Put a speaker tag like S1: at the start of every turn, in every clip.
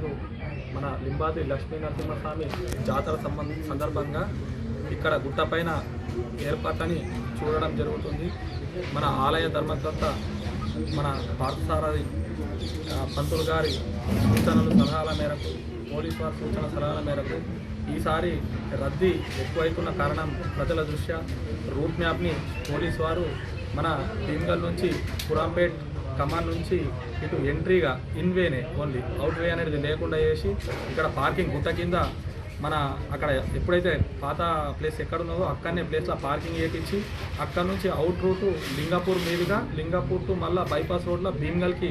S1: ఐదు మన లింబాద్రి లక్ష్మీ నరసింహస్వామి జాతర సంబంధ సందర్భంగా ఇక్కడ గుట్టపైన ఏర్పాట్లని చూడడం జరుగుతుంది. మన ఆలయ ధర్మకర్త మన పార్థసారథి పంతులు గారి సూచనలు సలహాల మేరకు పోలీస్ వారి సూచన సలహాల మేరకు ఈసారి రద్దీ ఎక్కువైతున్న కారణం ప్రజల దృష్ట్యా రూట్ మ్యాప్ని పోలీస్ వారు మన భీమ్గల్ నుంచి పురాంపేట్ కమాన్ నుంచి ఇటు ఎంట్రీగా ఇన్వేనే ఓన్లీ. అవుట్ వే అనేది లేకుండా చేసి ఇక్కడ పార్కింగ్ గుట్ట కింద మన అక్కడ ఎప్పుడైతే పాత ప్లేస్ ఎక్కడ ఉన్నదో అక్కడనే ప్లేస్లో పార్కింగ్ చేయించి అక్కడ నుంచి అవుట్ రూటు లింగాపూర్ మీదుగా లింగాపూర్ టు మళ్ళీ బైపాస్ రోడ్లో భీమ్గల్కి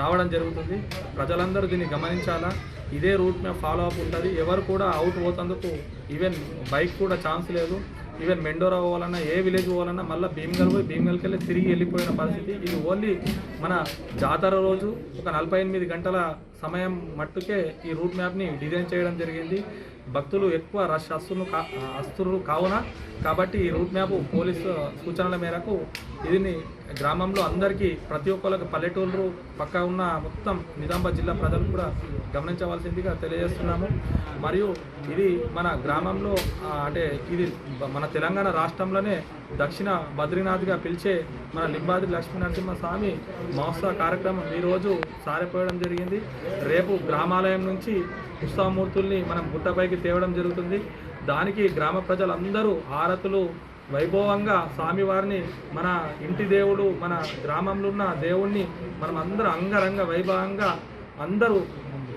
S1: రావడం జరుగుతుంది. ప్రజలందరూ దీన్ని గమనించాలా? ఇదే రూట్ మీద ఫాలో అప్ ఉంటుంది. ఎవరు కూడా అవుట్ పోతందుకు ఈవెన్ బైక్ కూడా ఛాన్స్ లేదు. ఈవెన్ మెండోరా పోవాలన్నా ఏ విలేజ్ పోవాలన్నా మళ్ళీ భీమ్గల్ పోయి భీమ్గల్కి వెళ్ళి తిరిగి వెళ్ళిపోయిన పరిస్థితి. ఇది ఓన్లీ మన జాతర రోజు ఒక నలభై ఎనిమిది గంటల సమయం మట్టుకే ఈ రూట్ మ్యాప్ని డిజైన్ చేయడం జరిగింది. భక్తులు ఎక్కువ రష్ అస్తులు కా అస్తులు కావున కాబట్టి ఈ రూట్ మ్యాప్ పోలీసు సూచనల మేరకు ఇదిని గ్రామంలో అందరికీ ప్రతి ఒక్కరికి పల్లెటూరు పక్క ఉన్న మొత్తం నిజామాబాద్ జిల్లా ప్రజలు కూడా గమనించవలసిందిగా తెలియజేస్తున్నాము. మరియు ఇది మన గ్రామంలో అంటే ఇది మన తెలంగాణ రాష్ట్రంలోనే దక్షిణ బద్రీనాథ్గా పిలిచే మన లింబాద్రి లక్ష్మీనరసింహ స్వామి మహోత్సవ కార్యక్రమం ఈరోజు సారిపోయడం జరిగింది. రేపు గ్రామాలయం నుంచి ఉత్సవమూర్తుల్ని మనం గుట్టపైకి తేవడం జరుగుతుంది. దానికి గ్రామ ప్రజలందరూ హారతులు వైభవంగా స్వామివారిని మన ఇంటి దేవుడు మన గ్రామంలో ఉన్న దేవుణ్ణి మనం అందరూ అంగరంగ వైభవంగా అందరూ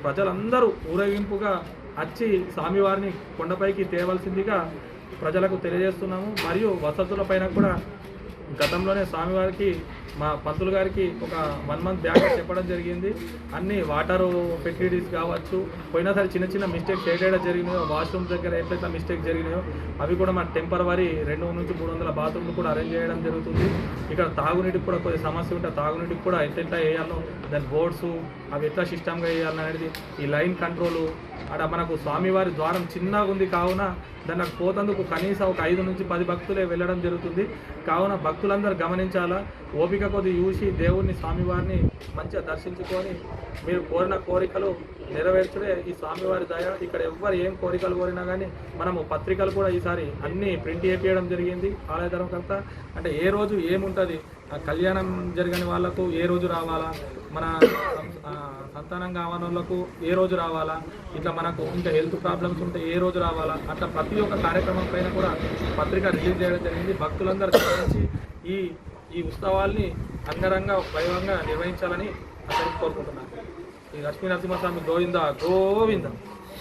S1: ప్రజలందరూ ఊరేగింపుగా వచ్చి స్వామివారిని కొండపైకి తేవలసిందిగా ప్రజలకు తెలియజేస్తున్నాము. మరియు వసతుల పైన కూడా గతంలోనే స్వామివారికి మా పంతులు గారికి ఒక వన్ మంత్ బ్యాక్ చెప్పడం జరిగింది. అన్ని వాటర్ ఫెసిలిటీస్ కావచ్చు పోయినసారి చిన్న చిన్న మిస్టేక్స్ ఏదైనా జరిగినాయో వాష్రూమ్స్ దగ్గర ఎట్లయితే మిస్టేక్ జరిగినాయో అవి కూడా మన టెంపరవరీ రెండు నుంచి మూడు వందల బాత్రూమ్లు కూడా అరేంజ్ చేయడం జరుగుతుంది. ఇక్కడ తాగునీటికి కూడా కొద్ది సమస్య ఉంటే తాగునీటికి కూడా ఎట్లా వేయాలో దాని బోర్డ్స్ అవి ఎట్లా సిస్టమ్గా వేయాలి అనేది ఈ లైన్ కంట్రోలు అక్కడ మనకు స్వామివారి ద్వారం చిన్నగా ఉంది కావున దానికి పోతందుకు కనీసం ఒక ఐదు నుంచి పది భక్తులే వెళ్ళడం జరుగుతుంది. కావున భక్తులందరూ గమనించాలా ఓపిక కొద్ది చూసి దేవుణ్ణి స్వామివారిని మంచిగా దర్శించుకొని మీరు కోరిన కోరికలు నెరవేర్చుడే ఈ స్వామివారి దయ. ఇక్కడ ఎవ్వరు ఏం కోరికలు కోరినా కానీ మనము పత్రికలు కూడా ఈసారి అన్నీ ప్రింట్ చేపించడం జరిగింది ఆలయ ధర్మకర్త. అంటే ఏ రోజు ఏముంటుంది? ఆ కళ్యాణం జరిగిన వాళ్ళకు ఏ రోజు రావాలా? మన సంతానం కావని వాళ్ళకు ఏ రోజు రావాలా? ఇట్లా మనకు ఇంకా హెల్త్ ప్రాబ్లమ్స్ ఉంటే ఏ రోజు రావాలా? అట్లా ప్రతి ఒక్క కార్యక్రమం పైన కూడా పత్రిక రిలీజ్ చేయడం జరిగింది. భక్తులందరూ ఈ ఈ ఉత్సవాల్ని అంగరంగ వైభవంగా నిర్వహించాలని అతనికి కోరుకుంటున్నాను. ఈ లక్ష్మీ నరసింహస్వామి గోవింద గోవింద.